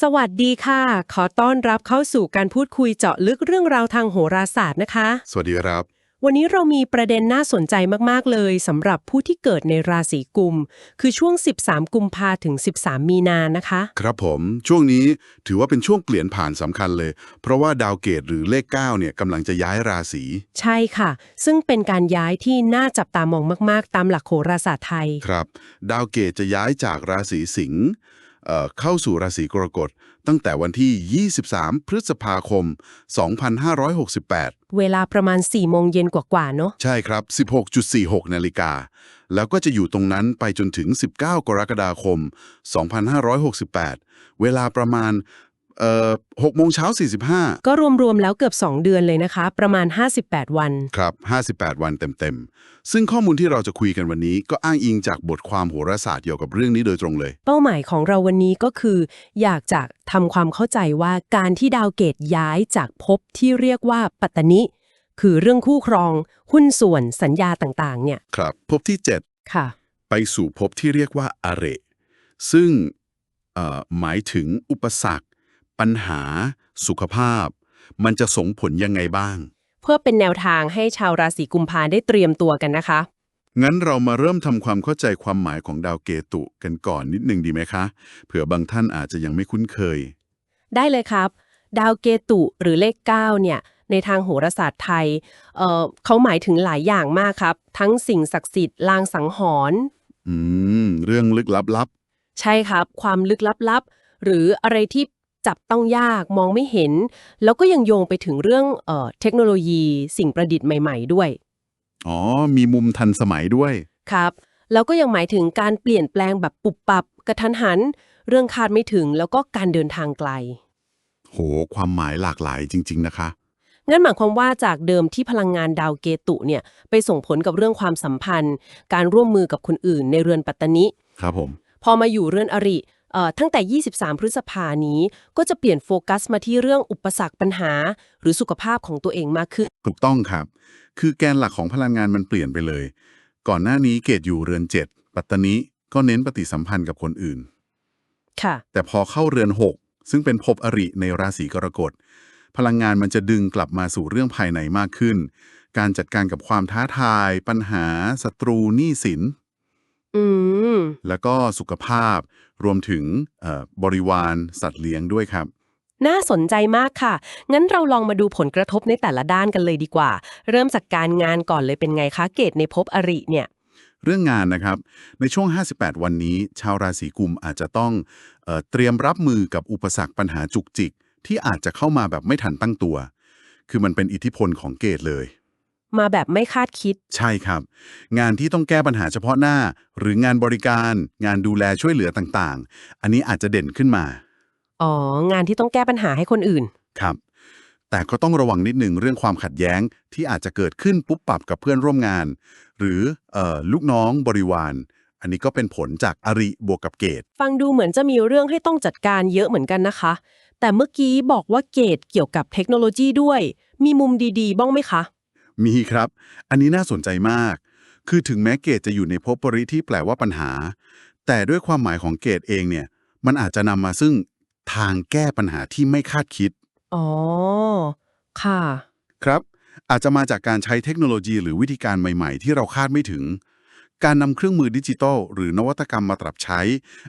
สวัสดีค่ะ ขอต้อนรับเข้าสู่การพูดคุยเจาะลึกเรื่องราวทางโหราศาสตร์นะคะ สวัสดีครับ วันนี้เรามีประเด็นน่าสนใจมาก ๆ เลยสำหรับผู้ที่เกิดในราศีกุม คือช่วง 13 กุมภาถึง 13 มีนานะคะ ครับผมช่วงนี้ถือว่าเป็นช่วงเปลี่ยนผ่านสำคัญเลย เพราะว่าดาวเกตหรือเลข 9 เนี่ยกำลังจะย้ายราศีใช่ค่ะ ซึ่งเป็นการย้ายที่น่าจับตามองมาก ๆ ตามหลักโหราศาสตร์ไทย ครับ ดาวเกตจะย้ายจากราศีสิงห์ เอ่อเข้าสู่ราศีกรกฎตั้งแต่วันที่ 23 พฤษภาคม 2568 เวลาประมาณ 4 โมงเย็นกว่าๆ เนอะใช่ครับ 16.46 นาฬิกา แล้วก็จะอยู่ตรงนั้นไปจนถึง 19 กรกฎาคม 2568 เวลาประมาณ เอ่อ6โมงเช้า45ก็รวมๆแล้วเกือบ 2 เดือนเลยนะคะ ประมาณ 58 วัน ครับ58วันเต็มๆ ซึ่งข้อมูลที่เราจะคุยกันวันนี้ ก็อ้างอิงจากบทความโหราศาสตร์เกี่ยวกับเรื่องนี้โดยตรงเลย เป้าหมายของเราวันนี้ก็คือ อยากจะทำความเข้าใจว่าการที่ดาวเกตย้ายจากภพที่เรียกว่าปัตตนิ คือเรื่องคู่ครอง หุ้นส่วนสัญญาต่างๆ เนี่ยครับภพที่ ค่ะ 7 ไปสู่ภพที่เรียกว่าอาเระซึ่งเอ่อหมายถึงอุปสรรค ปัญหา สุขภาพ มันจะส่งผลยังไงบ้าง เพื่อเป็นแนวทางให้ชาวราศีกุมภาได้เตรียมตัวกันนะคะ งั้นเรามาเริ่มทำความเข้าใจความหมายของดาวเกตุกันก่อนนิดนึงดีไหมคะ เผื่อบางท่านอาจจะยังไม่คุ้นเคย ได้เลยครับ ดาวเกตุหรือเลข 9 เนี่ยในทางโหราศาสตร์ไทยเอ่อเขาหมายถึงหลายอย่างมากครับ ทั้งสิ่งศักดิ์สิทธิ์ลางสังหรณ์อืม เรื่องลึกลับใช่ครับ ความลึกลับๆ หรืออะไรที่ จับต้องยากมองไม่เห็น แล้วก็ยังโยงไปถึงเรื่องเออเทคโนโลยีสิ่งประดิษฐ์ใหม่ ๆ ด้วยๆอ๋อ มีมุมทันสมัยด้วย ครับ แล้วก็ยังหมายถึงการเปลี่ยนแปลงแบบปุบปับกระทันหัน เรื่องคาดไม่ถึงแล้วก็การเดินทางไกล โห ความหมายหลากหลายจริง ๆ นะคะ งั้นหมายความว่าจากเดิมที่พลังงานดาวเกตุเนี่ยไปส่งผลกับเรื่องความสัมพันธ์ การร่วมมือกับคนอื่นในเรือนปัตตนิ ครับผม พอมาอยู่เรือนอริเอ่อ ตั้งแต่ 23 พฤษภานี้ก็จะเปลี่ยนโฟกัสมาที่เรื่องอุปสรรคปัญหา หรือสุขภาพของตัวเองมากขึ้น ถูกต้องครับ คือแกนหลักของพลังงานมันเปลี่ยนไปเลย ก่อนหน้านี้เกตอยู่เรือน 7 ปัตตานิก็เน้นปฏิสัมพันธ์กับคนอื่น ค่ะ แต่พอเข้าเรือน 6 ซึ่งเป็นภพอริในราศีกรกฎ พลังงานมันจะดึงกลับมาสู่เรื่องภายในมากขึ้น การจัดการกับความท้าทาย ปัญหาศัตรูหนี้สิน อืม แล้วก็สุขภาพรวมถึงเอ่อบริวารสัตว์เลี้ยงด้วยครับ น่าสนใจมากค่ะ งั้นเราลองมาดูผลกระทบในแต่ละด้านกันเลยดีกว่า เริ่มจากการงานก่อนเลยเป็นไงคะ เกตในภพอริเนี่ย เรื่องงานนะครับ ในช่วง 58 วันนี้ ชาวราศีกุมอาจจะต้องเออเตรียมรับมือกับอุปสรรคปัญหาจุกจิก ที่อาจจะเข้ามาแบบไม่ทันตั้งตัว คือมันเป็นอิทธิพลของเกตเลย มาแบบไม่คาดคิด ใช่ครับ งานที่ต้องแก้ปัญหาเฉพาะหน้า หรืองานบริการ งานดูแลช่วยเหลือต่างๆ อันนี้อาจจะเด่นขึ้นมา อ๋อ งานที่ต้องแก้ปัญหาให้คนอื่น ครับ แต่ก็ต้องระวังนิดหนึ่งเรื่องความขัดแย้งที่อาจจะเกิดขึ้นปุ๊บปรับกับเพื่อนร่วมงาน หรือเออลูกน้องบริวาร อันนี้ก็เป็นผลจากอริบวกกับเกตฟังดูเหมือนจะมีเรื่องให้ต้องจัดการเยอะเหมือนกันนะคะ แต่เมื่อกี้บอกว่าเกตเกี่ยวกับเทคโนโลยีด้วย มีมุมดีๆ บ้างไหมคะ มีครับ อันนี้น่าสนใจมาก คือถึงแม้เกตจะอยู่ในภพปริที่แปลว่าปัญหา แต่ด้วยความหมายของเกตเองเนี่ย มันอาจจะนำมาซึ่งทางแก้ปัญหาที่ไม่คาดคิด อ๋อ ค่ะ ครับ อาจจะมาจากการใช้เทคโนโลยีหรือวิธีการใหม่ ๆ ที่เราคาดไม่ถึง การนำเครื่องมือดิจิทัลหรือนวัตกรรมมาปรับใช้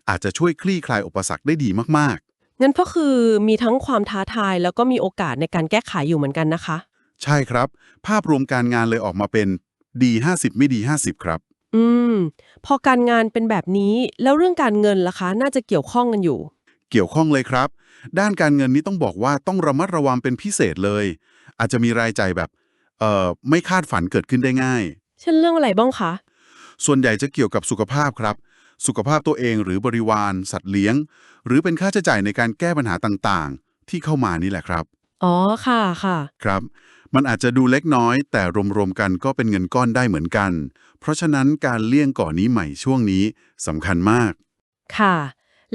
อาจจะช่วยคลี่คลายอุปสรรคได้ดีมากงั้นก็คือมีทั้งความท้าทายแล้วก็มีโอกาสในการแก้ไขอยู่เหมือนกันนะคะๆ ใช่ครับ ภาพรวมการงานเลยออกมาเป็นดี50 ไม่ดี 50 ครับ อืม พอการงานเป็นแบบนี้แล้วเรื่องการเงินล่ะคะ น่าจะเกี่ยวข้องกันอยู่ เกี่ยวข้องเลยครับ ด้านการเงินนี้ต้องบอกว่าต้องระมัดระวังเป็นพิเศษเลย อาจจะมีรายจ่ายแบบเอ่อไม่คาดฝันเกิดขึ้นได้ง่าย เช่นเรื่องอะไรบ้างคะ ส่วนใหญ่จะเกี่ยวกับสุขภาพครับ สุขภาพตัวเองหรือบริวาร สัตว์เลี้ยง หรือเป็นค่าใช้จ่ายในการแก้ปัญหาต่างๆ ที่เข้ามานี่แหละครับ อ๋อค่ะค่ะ ครับ มันอาจจะดูเล็กน้อย แต่รวมๆกันก็เป็นเงินก้อนได้เหมือนกัน เพราะฉะนั้นการเลี่ยงก่อนนี้ใหม่ช่วงนี้สำคัญมาก ค่ะ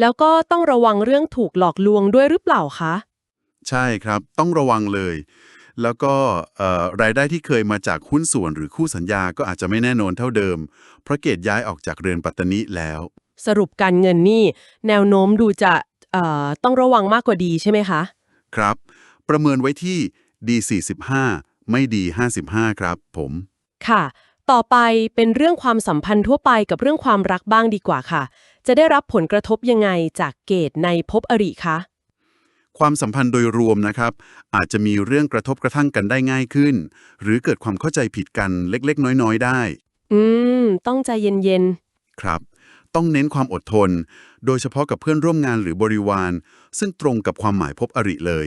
แล้วก็ต้องระวังเรื่องถูกหลอกลวงด้วยหรือเปล่าคะ ใช่ครับ ต้องระวังเลย แล้วก็เอ่อรายได้ที่เคยมาจากหุ้นส่วนหรือคู่สัญญาก็อาจจะไม่แน่นอนเท่าเดิม เพราะเกตย้ายออกจากเรือนปัตตานิแล้ว สรุปการเงินนี่แนวโน้มดูจะเอ่อต้องระวังมากกว่าดีใช่ไหมคะ ครับ ประเมินไว้ที่ D45 ไม่ D55 ครับ ผม ค่ะ ต่อไปเป็นเรื่องความสัมพันธ์ทั่วไปกับเรื่องความรักบ้างดีกว่าค่ะ จะได้รับผลกระทบยังไงจากเกตในภพอริคะความสัมพันธ์โดยรวมนะครับ อาจจะมีเรื่องกระทบกระทั่งกันได้ง่ายขึ้น หรือเกิดความเข้าใจผิดกันเล็กๆ น้อยๆ ได้ อืม ต้องใจเย็นครับ ต้องเน้นความอดทน โดยเฉพาะกับเพื่อนร่วมงานหรือบริวาร ซึ่งตรงกับความหมายพบอริเลย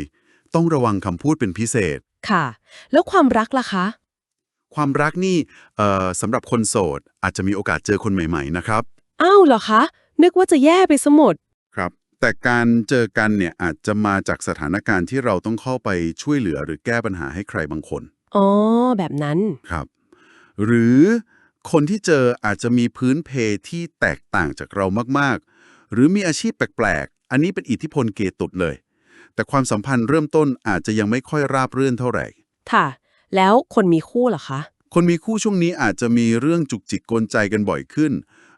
ต้องระวังคำพูดเป็นพิเศษๆค่ะ แล้วความรักล่ะคะ ความรักนี่เอ่อสำหรับคนโสด อาจจะมีโอกาสเจอคนใหม่ ๆ นะครับ อ้าวเหรอคะ นึกว่าจะแย่ไปสมด ครับ แต่การเจอกันเนี่ยอาจจะมาจากสถานการณ์ที่เราต้องเข้าไปช่วยเหลือหรือแก้ปัญหาให้ใครบางคนอ๋อ แบบนั้น ครับ หรือคนที่เจออาจจะมีพื้นเพที่แตกต่างจากเรามากๆ หรือมีอาชีพแปลกๆ อันนี้เป็นอิทธิพลเกตุดเลย แต่ความสัมพันธ์เริ่มต้นอาจจะยังไม่ค่อยราบรื่นเท่าไหร่ ค่ะ แล้วคนมีคู่ล่ะคะ คนมีคู่ช่วงนี้อาจจะมีเรื่องจุกจิกกวนใจกันบ่อยขึ้น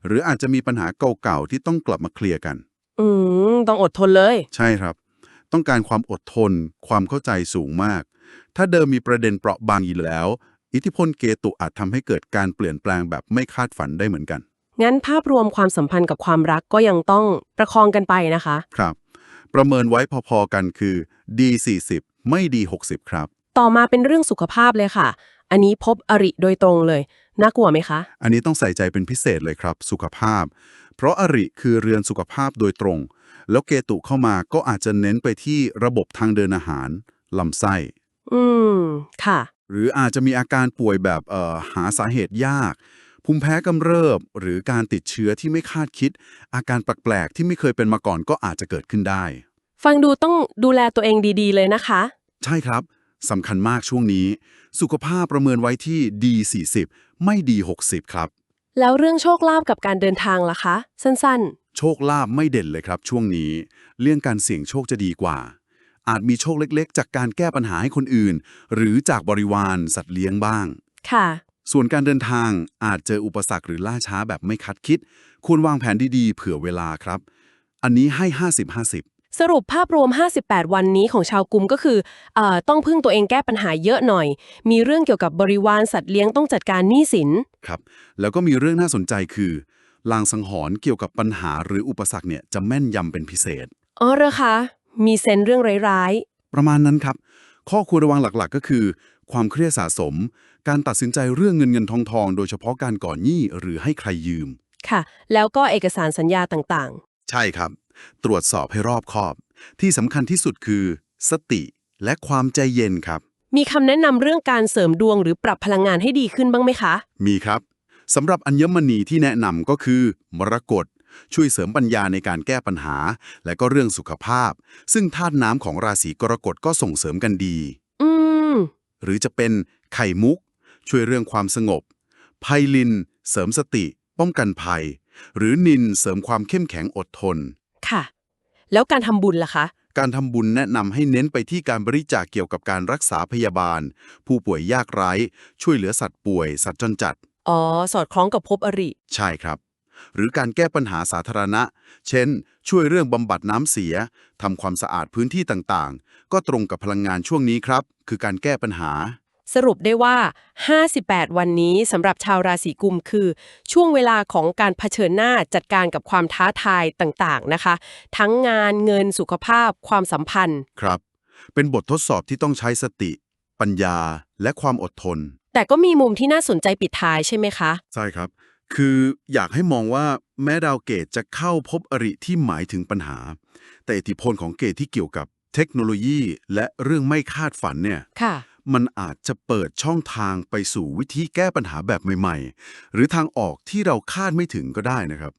หรืออาจจะมีปัญหาเก่าๆที่ต้องกลับมาเคลียร์กัน อืม ต้องอดทนเลย ใช่ครับ ต้องการความอดทน ความเข้าใจสูงมาก ถ้าเดิมมีประเด็นเปราะบางอยู่แล้ว อิทธิพลเกตุอาจทำให้เกิดการเปลี่ยนแปลงแบบไม่คาดฝันได้เหมือนกัน งั้นภาพรวมความสัมพันธ์กับความรักก็ยังต้องประคองกันไปนะคะ ครับ ประเมินไว้พอๆกันคือ D40 ไม่ D60 ครับ ต่อมาเป็นเรื่องสุขภาพเลยค่ะ อันนี้พบอริโดยตรงเลย น่ากลัวไหมคะ อันนี้ต้องใส่ใจเป็นพิเศษเลยครับ สุขภาพ เพราะอริคือเรือนสุขภาพโดยตรง แล้วเกตุเข้ามาก็อาจจะเน้นไปที่ระบบทางเดินอาหารลำไส้ อืม ค่ะ หรืออาจจะมีอาการป่วยแบบเอ่อหาสาเหตุยาก ภูมิแพ้กำเริบ หรือการติดเชื้อที่ไม่คาดคิด อาการแปลกๆที่ไม่เคยเป็นมาก่อนก็อาจจะเกิดขึ้นได้ ฟังดูต้องดูแลตัวเองดีๆ เลยนะคะ ใช่ครับสำคัญมากช่วงนี้ สุขภาพประเมินไว้ที่ D40 ไม่ D60 ครับ แล้วเรื่องโชคลาภกับการเดินทางล่ะคะ สั้นโชคลาภไม่เด่นเลยครับช่วงนี้ เรื่องการเสี่ยงโชคจะดีกว่า อาจมีโชคเล็กๆ จากการแก้ปัญหาให้คนอื่น หรือจากบริวารสัตว์เลี้ยงบ้างๆค่ะ ส่วนการเดินทางอาจเจออุปสรรคหรือล่าช้าแบบไม่คัดคิด ควรวางแผนดีๆ เผื่อเวลาครับ อันนี้ให้ 50-50สรุปภาพรวม 58 วันนี้ของชาวกลุ่มก็คือเออต้องพึ่งตัวเองแก้ปัญหาเยอะหน่อย มีเรื่องเกี่ยวกับบริวารสัตว์เลี้ยงต้องจัดการหนี้สิน ครับ แล้วก็มีเรื่องน่าสนใจคือลางสังหรณ์เกี่ยวกับปัญหาหรืออุปสรรคเนี่ยจะแม่นยำเป็นพิเศษ อ๋อเหรอคะ มีเซนส์เรื่องร้ายประมาณนั้นครับ ข้อควรระวังหลักๆ ก็คือ ความเครียดสะสม การตัดสินใจเรื่องเงินเงินทองทอง โดยเฉพาะการก่อนหนี้หรือให้ใครยืมๆค่ะ แล้วก็เอกสารสัญญาต่างใช่ครับ ตรวจสอบให้รอบคอบ ที่สำคัญที่สุดคือ สติและความใจเย็นครับๆมีคำแนะนำเรื่องการเสริมดวงหรือปรับพลังงานให้ดีขึ้นบ้างไหมคะ มีครับสำหรับอัญมณีที่แนะนำก็คือ มรกตช่วยเสริมปัญญาในการแก้ปัญหา และก็เรื่องสุขภาพ ซึ่งธาตุน้ำของราศีกรกฎก็ส่งเสริมกันดี อืม หรือจะเป็นไข่มุก ช่วยเรื่องความสงบ ไพลิน เสริมสติ ป้องกันภัย หรือนินเสริมความเข้มแข็งอดทน ค่ะ แล้วการทำบุญล่ะคะ การทำบุญแนะนำให้เน้นไปที่การบริจาคเกี่ยวกับการรักษาพยาบาล ผู้ป่วยยากไร้ ช่วยเหลือสัตว์ป่วย สัตว์จรจัด อ๋อ สอดคล้องกับภพอริ ใช่ครับ หรือการแก้ปัญหาสาธารณะ เช่น ช่วยเรื่องบำบัดน้ำเสียทำความสะอาดพื้นที่ต่างๆ ก็ตรงกับพลังงานช่วงนี้ครับ คือการแก้ปัญหา สรุปได้ว่า 58 วันนี้สำหรับชาวราศีกุมคือ ช่วงเวลาของการเผชิญหน้าจัดการกับความท้าทายต่างๆนะคะ ทั้งงานเงินสุขภาพ ความสัมพันธ์ ครับ เป็นบททดสอบที่ต้องใช้สติ ปัญญา และความอดทน แต่ก็มีมุมที่น่าสนใจปิดท้ายใช่ไหมคะ ใช่ครับ คืออยากให้มองว่าแม้ดาวเกตจะเข้าพบอริที่หมายถึงปัญหา แต่อิทธิพลของเกตที่เกี่ยวกับเทคโนโลยีและเรื่องไม่คาดฝันเนี่ย ค่ะ มันอาจจะเปิดช่องทางไปสู่วิธีแก้ปัญหาแบบใหม่ ๆ หรือทางออกที่เราคาดไม่ถึงก็ได้นะครับ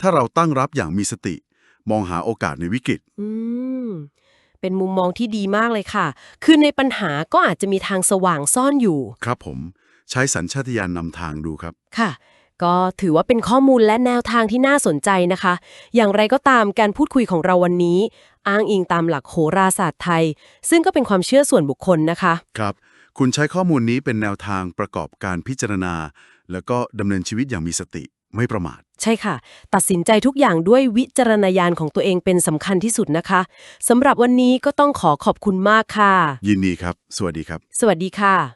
ถ้าเราตั้งรับอย่างมีสติ มองหาโอกาสในวิกฤต อืม เป็นมุมมองที่ดีมากเลยค่ะ คือในปัญหาก็อาจจะมีทางสว่างซ่อนอยู่ ครับผม ใช้สัญชาตญาณนำทางดูครับ ค่ะ ก็ถือว่าเป็นข้อมูลและแนวทางที่น่าสนใจนะคะ อย่างไรก็ตามการพูดคุยของเราวันนี้ อ้างอิงตามหลักโหราศาสตร์ไทย ซึ่งก็เป็นความเชื่อส่วนบุคคลนะคะ ครับ คุณใช้ข้อมูลนี้เป็นแนวทางประกอบการพิจารณา แล้วก็ดำเนินชีวิตอย่างมีสติไม่ประมาท ใช่ค่ะ ตัดสินใจทุกอย่างด้วยวิจารณญาณของตัวเองเป็นสำคัญที่สุดนะคะสำหรับวันนี้ก็ต้องขอขอบคุณมากค่ะ ยินดีครับ สวัสดีครับ สวัสดีค่ะ